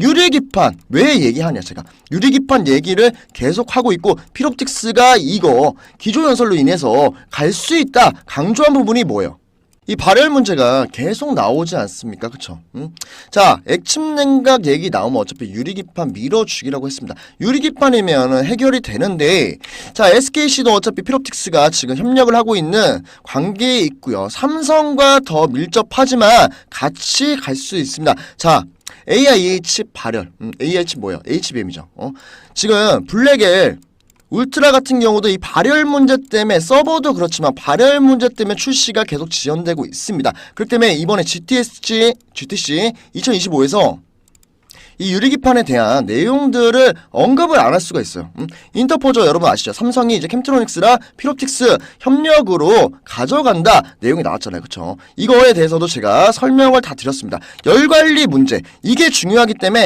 유리기판 왜 얘기하냐 제가 유리기판 얘기를 계속 하고 있고 피롭틱스가 이거 기조 연설로 인해서 갈 수 있다 강조한 부분이 뭐예요? 이 발열 문제가 계속 나오지 않습니까? 그쵸? 음? 자, 액침 냉각 얘기 나오면 어차피 유리기판 밀어주기라고 했습니다. 유리기판이면 해결이 되는데, 자, SKC도 어차피 피롭틱스가 지금 협력을 하고 있는 관계에 있고요. 삼성과 더 밀접하지만 같이 갈 수 있습니다. 자, AIH 발열, 음, AIH 뭐예요? HBM이죠. 어? 지금 블랙엘 울트라 같은 경우도 이 발열 문제 때문에 서버도 그렇지만 발열 문제 때문에 출시가 계속 지연되고 있습니다. 그렇기 때문에 이번에 GTSG, GTC 2025에서 이 유리기판에 대한 내용들을 언급을 안 할 수가 있어요. 음? 인터포저 여러분 아시죠? 삼성이 이제 캠트로닉스랑 피롭틱스 협력으로 가져간다 내용이 나왔잖아요. 그쵸? 이거에 대해서도 제가 설명을 다 드렸습니다. 열 관리 문제 이게 중요하기 때문에